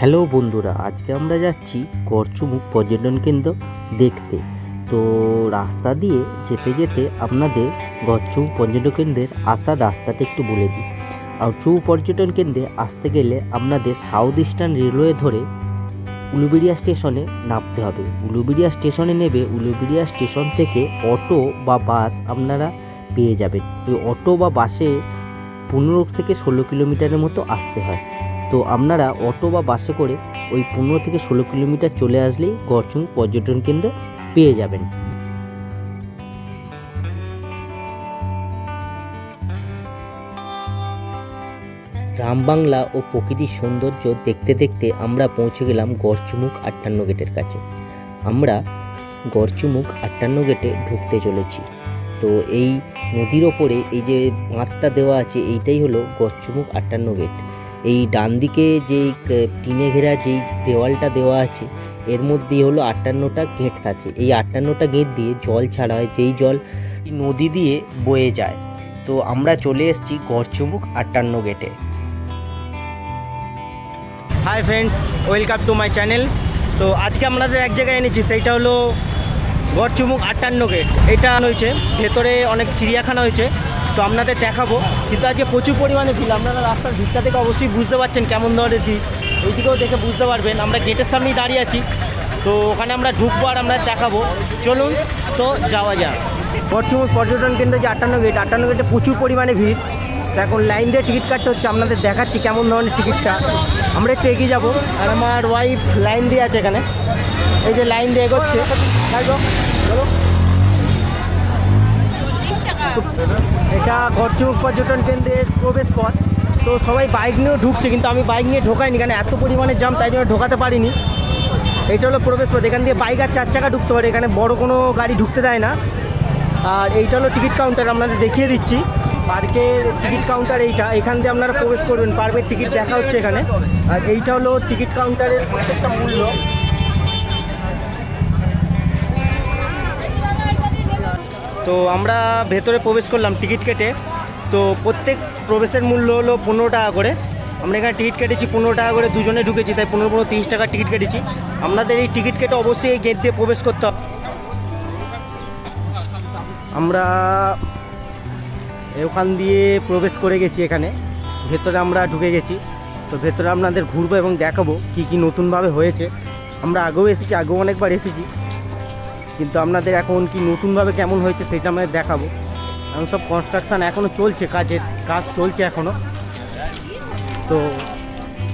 Hello বন্ধুরা, আজকে আমরা যাচ্ছি করচুমুখ পর্যটন কেন্দ্র দেখতে। তো রাস্তা দিয়ে যেতে যেতে আপনাদের গরচুমুখ পর্যটন কেন্দ্রের আসার রাস্তাটা একটু বলে দিই। আর চৌ পর্যটন কেন্দ্রে আসতে গেলে আপনাদের সাউথ ইস্টার্ন রেলওয়ে ধরে উলুবেড়িয়া স্টেশনে নামতে হবে। উলুবেড়িয়া স্টেশনে নেবে, উলুবেড়িয়া স্টেশন থেকে অটো বা বাস আপনারা পেয়ে যাবেন। ওই অটো বা বাসে পনেরো থেকে ষোলো কিলোমিটারের মতো আসতে হয়। তো আপনারা অটো বা বাসে করে ওই পনেরো থেকে ষোলো কিলোমিটার চলে আসলেই গরচুং পর্যটন কেন্দ্র পেয়ে যাবেন। গ্রাম বাংলা ও প্রকৃতির সৌন্দর্য দেখতে দেখতে আমরা পৌঁছে গেলাম গড়চুমুখ আটান্ন গেটের কাছে। আমরা গড়চুমুখ আটান্ন গেটে ঢুকতে চলেছি। তো এই নদীর ওপরে এই যে বাঁধটা দেওয়া আছে, এইটাই হলো গড়চুমুখ আটান্ন গেট। এই ডান দিকে যেই টিনে ঘেরা যেই দেওয়ালটা দেওয়া আছে, এর মধ্যেই হলো আটান্নটা গেট আছে। এই আটান্নটা গেট দিয়ে জল ছাড়া হয়, যেই জল নদী দিয়ে বয়ে যায়। তো আমরা চলে এসেছি গড়চুমুখ আটান্ন গেটে। Hi friends welcome to my channel তো আজকে আমাদের এক জায়গায় এনেছি, সেইটা হলো গড়চুমুক আটান্ন গেট। এটা হয়েছে ভেতরে অনেক চিড়িয়াখানা হয়েছে। তো আপনাদের দেখাবো। কিন্তু আজকে প্রচুর পরিমাণে ভিড়। আপনারা রাস্তার ভিড়টা থেকে অবশ্যই বুঝতে পারছেন কেমন ধরনের ভিড়। ওইদিকেও দেখে বুঝতে পারবেন। আমরা গেটের সামনেই দাঁড়িয়ে আছি। তো ওখানে আমরা ঢুকবো আর আমরা দেখাবো। চলুন তো যাওয়া যাক। গড়চুমুক পর্যটন কেন্দ্র যে আটান্ন গেট আটান্ন গেটে প্রচুর পরিমাণে ভিড়। তো এখন লাইন দিয়ে টিকিট কাটতে হচ্ছে। আপনাদের দেখাচ্ছি কেমন ধরনের টিকিটটা। আমরা একটু এগিয়ে যাব। আর আমার ওয়াইফ লাইন দিয়ে আছে এখানে। এই যে লাইন দিয়ে এগোচ্ছে। এটা গড়চুক পর্যটন কেন্দ্রের প্রবেশ পথ। তো সবাই বাইক নিয়েও ঢুকছে, কিন্তু আমি বাইক নিয়ে ঢোকাইনি, কারণ এত পরিমাণে জাম তাই জন্য ঢোকাতে পারিনি। এইটা হলো প্রবেশ পথ, এখান দিয়ে বাইক আর চার চাকা ঢুকতে পারে, এখানে বড় কোনো গাড়ি ঢুকতে দেয় না। আর এইটা হলো টিকিট কাউন্টার, আপনাদের দেখিয়ে দিচ্ছি। পার্কের টিকিট কাউন্টার এইটা, এখান দিয়ে আপনারা প্রবেশ করবেন, পার্কের টিকিট দেখা হচ্ছে এখানে। আর এইটা হলো টিকিট কাউন্টারের একটা মূল্য। তো আমরা ভেতরে প্রবেশ করলাম টিকিট কেটে। তো প্রত্যেক প্রবেশের মূল্য হলো পনেরো টাকা করে। আমরা এখানে টিকিট কেটেছি পনেরো টাকা করে, দুজনে ঢুকেছি, তাই পনেরো পনেরো তিরিশ টাকার টিকিট কেটেছি। আপনাদের এই টিকিট কেটে অবশ্যই এই গেট দিয়ে প্রবেশ করতে হবে। আমরা ওখান দিয়ে প্রবেশ করে গেছি এখানে। ভেতরে আমরা ঢুকে গেছি। তো ভেতরে আপনাদের ঘুরবো এবং দেখাবো কি কি নতুনভাবে হয়েছে। আমরা আগেও এসেছি, আগেও অনেকবার এসেছি। কিন্তু আপনাদের এখন কি নতুনভাবে কেমন হয়েছে সেটা আমাদের দেখাবো। এখন সব কনস্ট্রাকশান এখনও চলছে, কাজের কাজ চলছে এখনও তো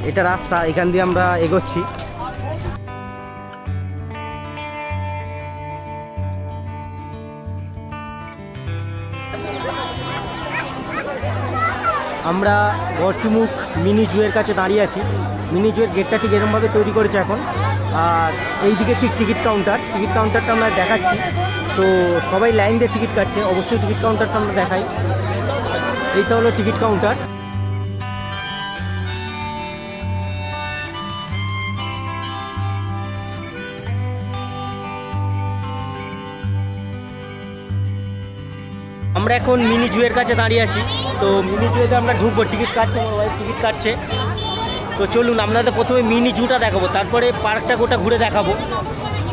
এটা রাস্তা, এখান দিয়ে আমরা এগোচ্ছি। আমরা গড়চুমুখ মিনি জুয়ের কাছে দাঁড়িয়ে আছি। মিনি জুয়ের গেটটা ঠিক এরকমভাবে তৈরি করেছে এখন। আর এই দিকে ঠিক টিকিট কাউন্টার টিকিট কাউন্টারটা আমরা দেখাচ্ছি। তো সবাই লাইন দিয়ে টিকিট কাটছে। অবশ্যই টিকিট কাউন্টারটা আমরা দেখাই। এইটা হলো টিকিট কাউন্টার আমরা এখন মিনি জুয়ের কাছে দাঁড়িয়ে আছি। তো মিনি জুয়েতে আমরা ঢুকবো, টিকিট কাটছে আমার ওয়াইফ টিকিট কাটছে। তো চলুন, আপনাদের প্রথমে মিনি জুটা দেখাবো, তারপরে পার্কটা গোটা ঘুরে দেখাবো।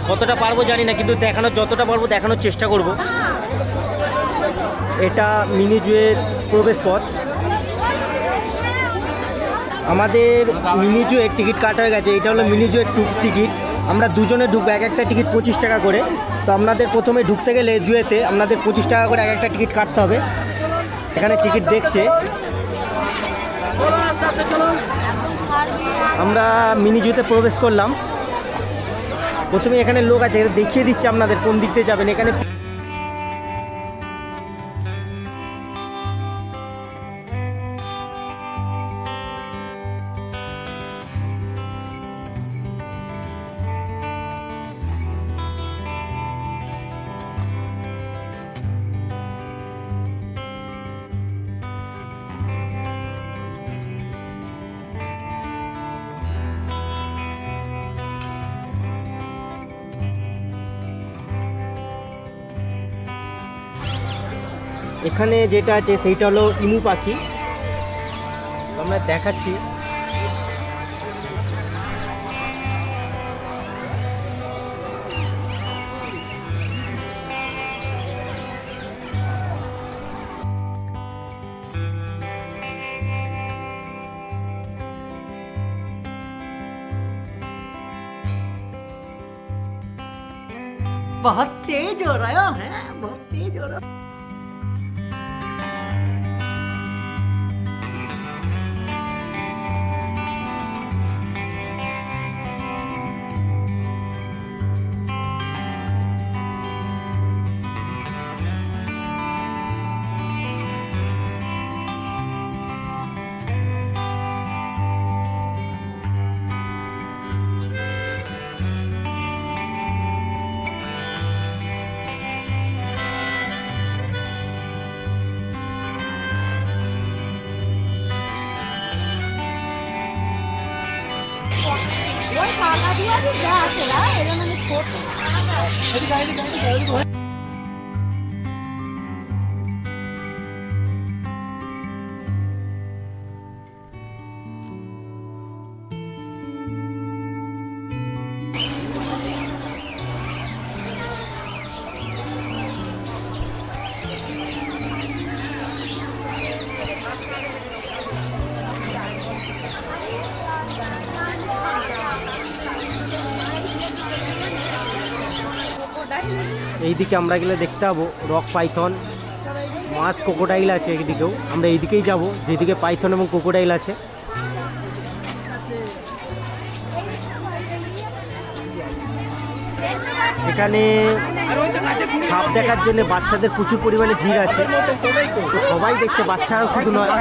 কতটা পারব জানি না, কিন্তু দেখানোর যতটা পারব দেখানোর চেষ্টা করব। এটা মিনি জুয়ের প্রবেশ পথ। আমাদের মিনি জুয়ের টিকিট কাটা হয়ে গেছে, এটা হলো মিনি জুয়ের টুক টিকিট। আমরা দুজনে ঢুকবো, এক একটা টিকিট পঁচিশ টাকা করে। তো আপনাদের প্রথমে ঢুকতে গেলে জুয়েতে আপনাদের পঁচিশ টাকা করে এক একটা টিকিট কাটতে হবে। এখানে টিকিট দেখছে। আমরা মিনি জুতে প্রবেশ করলাম। প্রথমে এখানে লোক আছে দেখিয়ে দিচ্ছে আপনাদের কোন দিক দিয়ে যাবেন। এখানে एखने जेटा आईटा हलो इमुपाखी तो मैं देखा बहुत तेज हो रहा है? बहुत 여기 가, 여기 가, 여기 가. এইদিকে আমরা গেলে দেখতে পাবো রক পাইথন, মাছ কোকোডাইল আছে এদিকেও আমরা এইদিকেই যাব, যেদিকে পাইথন এবং কোকোডাইল আছে। এখানে সাপ দেখার জন্য বাচ্চাদের প্রচুর পরিমাণে ভিড় আছে। তো সবাই দেখছে বাচ্চারা শুধু নয়।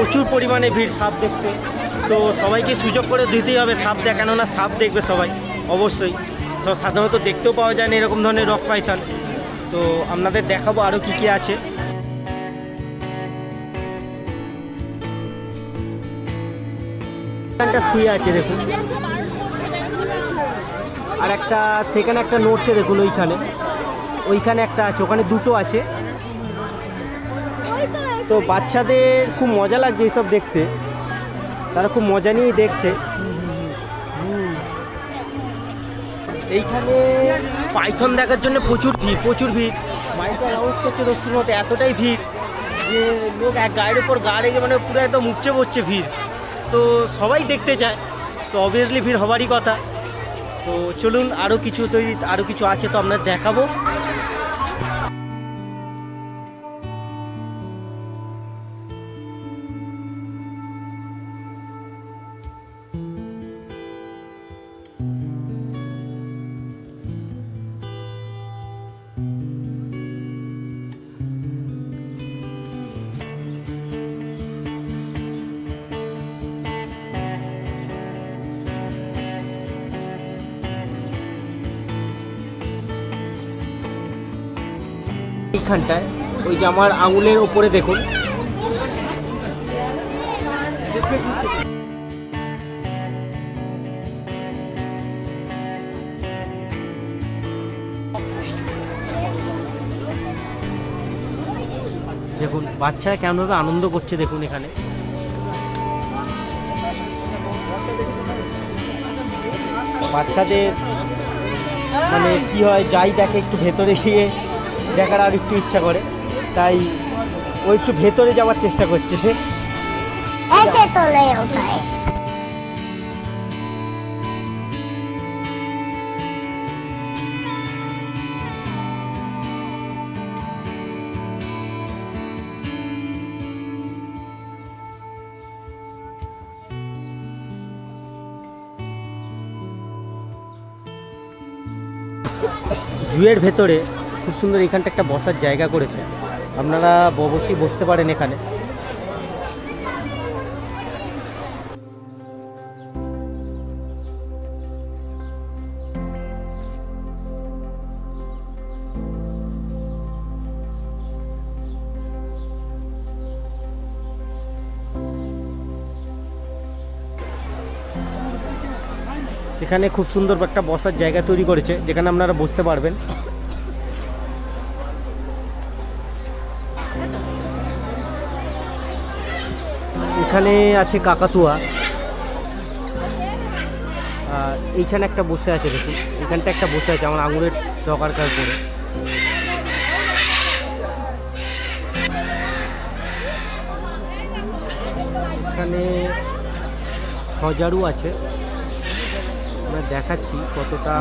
প্রচুর পরিমাণে ভিড় সাপ দেখতে। তো সবাইকে সুযোগ করে দিতেই হবে সাপ দেখানো না, সাপ দেখবে সবাই, অবশ্যই। সব সাধারণত দেখতেও পাওয়া যায় না এরকম ধরনের রক পাইথন তো আপনাদের দেখাবো আরও কী কী আছে। শুয়ে আছে দেখুন। আর একটা, সেখানে একটা নড়ছে দেখুন ওইখানে। ওইখানে একটা আছে, ওখানে দুটো আছে। তো বাচ্চাদের খুব মজা লাগছে এইসব দেখতে। তারা খুব মজা নিয়েই দেখছে। এইখানে পাইথন দেখার জন্য প্রচুর ভিড় প্রচুর ভিড়। মাইকে অ্যানাউন্স করছে দোস্তুর মতো, এতটাই ভিড় যে লোক এক গায়ের ওপর গা রেখে মানে পুরো একদম উপচে পড়ছে ভিড়। তো সবাই দেখতে চায়, তো অবভিয়াসলি ভিড় হবারই কথা। তো চলুন আরও কিছু তৈরি আরও কিছু আছে তো আপনার দেখাবো। এইখানটায় ওই যে আমার আঙুলের ওপরে দেখুন। দেখুন, বাচ্চারা কেমনভাবে আনন্দ করছে দেখুন এখানে। বাচ্চাদের মানে কি হয়, যাই দেখে একটু ভেতরে গিয়ে দেখার আর একটু ইচ্ছা করে। তাই ও একটু ভেতরে যাওয়ার চেষ্টা করছে সে। জুয়ের ভেতরে খুব সুন্দর এখানটা একটা বসার জায়গা করেছে। আপনারা অবশ্যই বসতে পারেন এখানে। এখানে খুব সুন্দর একটা বসার জায়গা তৈরি করেছে, যেখানে আপনারা বসতে পারবেন। এখানে আছে কাকাতুয়া। আর এইখানে একটা বসে আছে দেখুন। এখানটা একটা বসে আছে, আমার আঙুরের ডকার কাজ করে। এখানে সজারু আছে। আমরা দেখাচ্ছি কতটা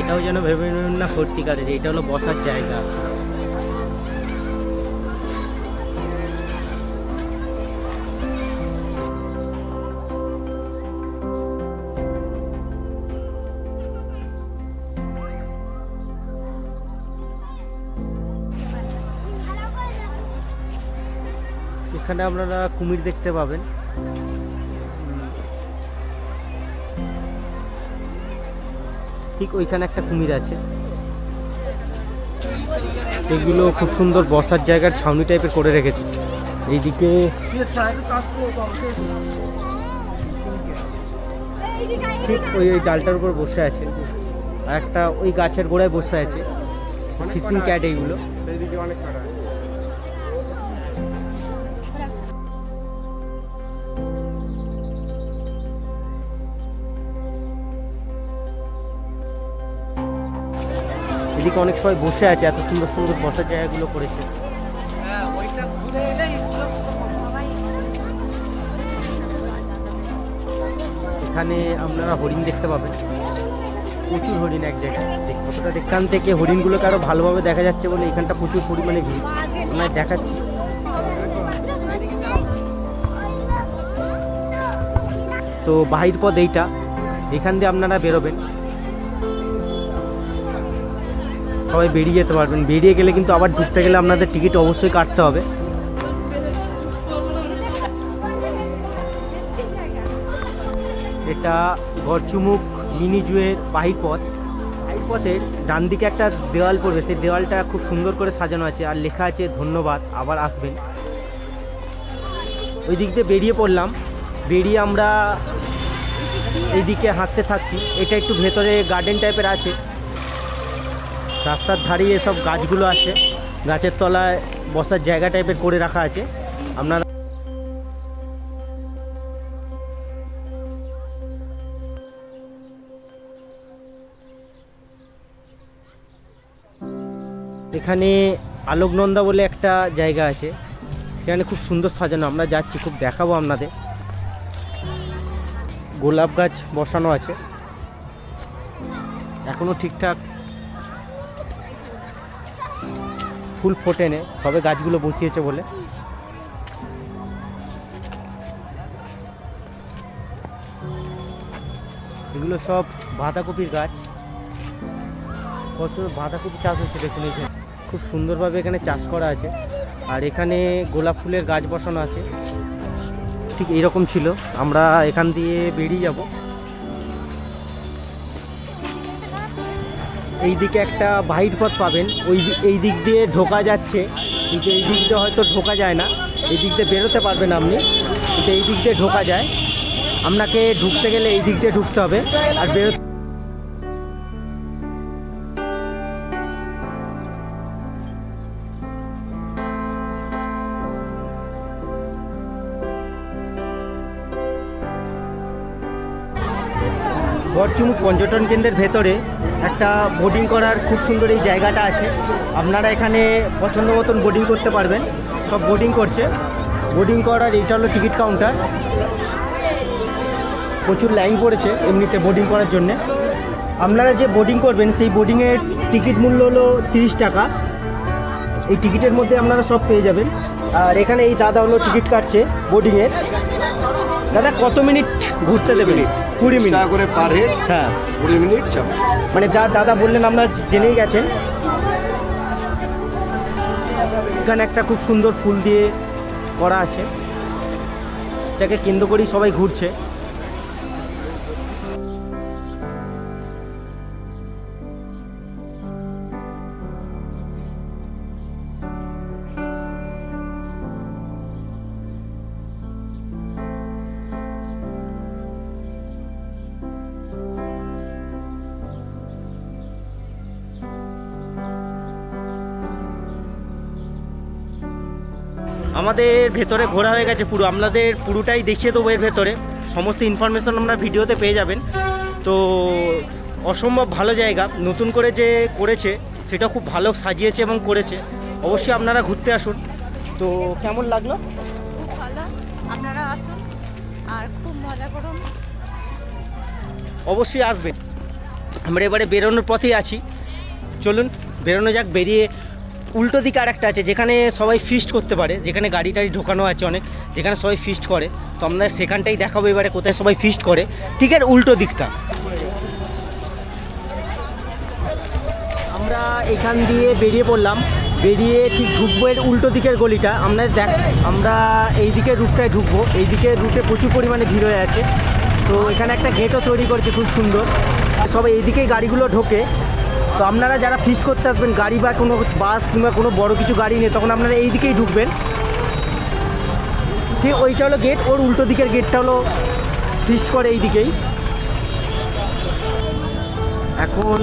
এটাও যেন ভেবে না সত্যিকারের এটা হলো বসার জায়গা। এখানে আপনারা কুমির দেখতে পাবেন। ঠিক ওইখানে একটা কুমির আছে। এগুলো খুব সুন্দর বসার জায়গার ছাউনি টাইপের করে রেখেছে। এইদিকে ঠিক ওই ওই ডালটার উপর বসে আছে। আর একটা ওই গাছের গোড়ায় বসে আছে। ফিশিং ক্যাট এইগুলো। এদিকে অনেক সময় বসে আছে এত সুন্দর সুন্দর বসার জায়গাগুলো করেছে। এখানে আপনারা হরিণ দেখতে পাবেন। প্রচুর হরিণ এক জায়গায়। কতটা এখান থেকে হরিণগুলোকে আরও ভালোভাবে দেখা যাচ্ছে বলে এখানটা প্রচুর পরিমাণে ভিড়। আপনার দেখাচ্ছি। তো বাহির পথ এইটা। এখান দিয়ে আপনারা বেরোবেন। সবাই বেরিয়ে যেতে পারবেন। বেরিয়ে গেলে কিন্তু আবার ঢুকতে গেলে আপনাদের টিকিট অবশ্যই কাটতে হবে। এটা গড়চুমুক মিনি জুয়ের বাহির পথ। বাহির ডান দিকে একটা দেওয়াল পড়বে। সেই দেওয়ালটা খুব সুন্দর করে সাজানো আছে আর লেখা আছে, ধন্যবাদ, আবার আসবেন। ওই দিক দিয়ে বেরিয়ে পড়লাম। বেরিয়ে আমরা এইদিকে হাঁটতে থাকছি। এটা একটু ভেতরে গার্ডেন টাইপের আছে। রাস্তার ধারে এসব গাছগুলো আছে। গাছের তলায় বসার জায়গা টাইপের করে রাখা আছে। আপনারা এখানে আলোকনন্দা বলে একটা জায়গা আছে। সেখানে খুব সুন্দর সাজানো। আমরা যাচ্ছি, খুব দেখাবো আপনাদের। গোলাপ গাছ বসানো আছে। এখনও ঠিকঠাক ফুল ফোটে ফোটেনে সবে গাছগুলো বসিয়েছে বলে। এগুলো সব বাঁধাকপির গাছ। প্রচুর বাঁধাকপি চাষ হচ্ছে দেখুন এখানে। খুব সুন্দরভাবে এখানে চাষ করা আছে। আর এখানে গোলাপ ফুলের গাছ বসানো আছে। ঠিক এইরকম ছিল। আমরা এখান দিয়ে বেরিয়ে যাব। এই দিকে একটা বাহির পথ পাবেন। ওই এই দিক দিয়ে ঢোকা যাচ্ছে। কিন্তু এই দিক দিয়ে হয়তো ঢোকা যায় না। এই দিক দিয়ে বেরোতে পারবেন আপনি। কিন্তু এই দিক দিয়ে ঢোকা যায়। আপনাকে ঢুকতে গেলে এই দিক দিয়ে ঢুকতে হবে। আর বেরোতে গড়চুমুক পর্যটন কেন্দ্রের ভেতরে একটা বোটিং করার খুব সুন্দর এই জায়গাটা আছে। আপনারা এখানে পছন্দ মতন বোটিং করতে পারবেন। সব বোটিং করছে। বোটিং করার এইটা হলো টিকিট কাউন্টার প্রচুর লাইন পড়েছে এমনিতে বোটিং করার জন্যে। আপনারা যে বোটিং করবেন, সেই বোটিংয়ের টিকিট মূল্য হলো তিরিশ টাকা। এই টিকিটের মধ্যে আপনারা সব পেয়ে যাবেন। আর এখানে এই দাদা হলো টিকিট কাটছে বোটিংয়ের দাদা, কত মিনিট ঘুরতে দেবেন? কুড়ি মিনিট টাকা করে পার হেড হ্যাঁ। কুড়ি মিনিট যাবে মানে যা দাদা বললেন আমরা জেনেই গেছেন। এখানে একটা খুব সুন্দর ফুল দিয়ে করা আছে। সেটাকে কেন্দ্র করেই সবাই ঘুরছে। ভেতরে ঘোরা হয়ে গেছে পুরো। আপনাদের পুরোটাই দেখিয়ে দেবো এর ভেতরে। সমস্ত ইনফরমেশন আপনারা ভিডিওতে পেয়ে যাবেন। তো অসম্ভব ভালো জায়গা। নতুন করে যে করেছে সেটা খুব ভালো সাজিয়েছে এবং করেছে। অবশ্যই আপনারা ঘুরতে আসুন। তো কেমন লাগল? খুব ভালো। আপনারা আসুন আর খুব মজা করুন। অবশ্যই আসবেন। আমরা এবারে বেরোনোর পথেই আছি। চলুন বেরোনো যাক বেরিয়ে উল্টো দিকে আর একটা আছে, যেখানে সবাই ফিস্ট করতে পারে, যেখানে গাড়ি টাড়ি ঢোকানো আছে অনেক, যেখানে সবাই ফিস্ট করে। তো আমরা সেখানটাই দেখাবো এবারে কোথায় সবাই ফিস্ট করে। ঠিক আছে উল্টো দিকটা। আমরা এখান দিয়ে বেরিয়ে পড়লাম। বেরিয়ে ঠিক ঢুকবো এর উল্টো দিকের গলিটা। আমরা দেখ, আমরা এই দিকের রুটটায় ঢুকবো। এই দিকের রুটে প্রচুর পরিমাণে ভিড় হয়ে আছে। তো এখানে একটা গেটও তৈরি করেছে খুব সুন্দর। সবাই এইদিকেই গাড়িগুলো ঢোকে। তো আপনারা যারা ফিস্ট করতে আসবেন, গাড়ি বা কোনো বাস কিংবা কোনো বড় কিছু গাড়ি নিয়ে, তখন আপনারা এই দিকেই ঢুকবেন। ঠিক ওইটা হলো গেট ওর উল্টো দিকের গেটটা হলো ফিস্ট করে এই দিকেই এখন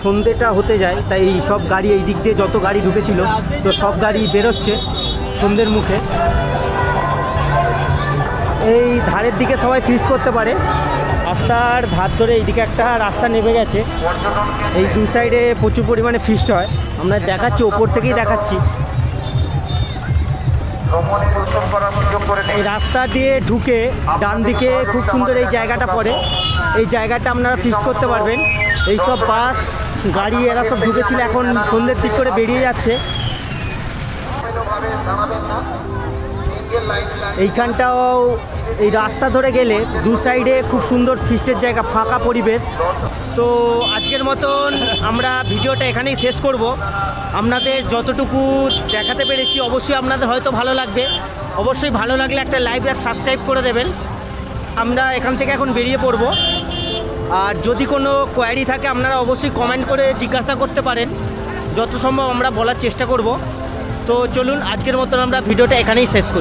সন্ধেটা হতে যায়, তাই এই সব গাড়ি এই দিক দিয়ে যত গাড়ি ঢুকেছিল, তো সব গাড়ি বেরোচ্ছে সন্ধ্যের মুখে। এই ধারের দিকে সবাই ফিস্ট করতে পারে। রাস্তার ধার ধরে এইদিকে একটা রাস্তা নেমে গেছে। এই দু সাইডে প্রচুর পরিমাণে ফিস্ট হয়। আমরা দেখাচ্ছি, ওপর থেকেই দেখাচ্ছি। এই রাস্তা দিয়ে ঢুকে ডান দিকে খুব সুন্দর এই জায়গাটা পড়ে। এই জায়গাটা আপনারা ফিক্স করতে পারবেন। এই সব বাস গাড়ি, এরা সব ঢুকেছিল এখন সন্ধ্যের দিক করে বেরিয়ে যাচ্ছে। এইখানটাও এই রাস্তা ধরে গেলে দু সাইডে খুব সুন্দর ফিস্টের জায়গা, ফাঁকা পরিবেশ। তো আজকের মতন আমরা ভিডিওটা এখানেই শেষ করব। আপনাদের যতটুকু দেখাতে পেরেছি, অবশ্যই আপনাদের হয়তো ভালো লাগবে। অবশ্যই ভালো লাগলে একটা লাইভ আর সাবস্ক্রাইব করে দেবেন। আমরা এখান থেকে এখন বেরিয়ে পড়ব। আর যদি কোনো কোয়ারি থাকে, আপনারা অবশ্যই কমেন্ট করে জিজ্ঞাসা করতে পারেন। যত সম্ভব আমরা বলার চেষ্টা করব। তো চলুন, আজকের মতন আমরা ভিডিওটা এখানেই শেষ করি।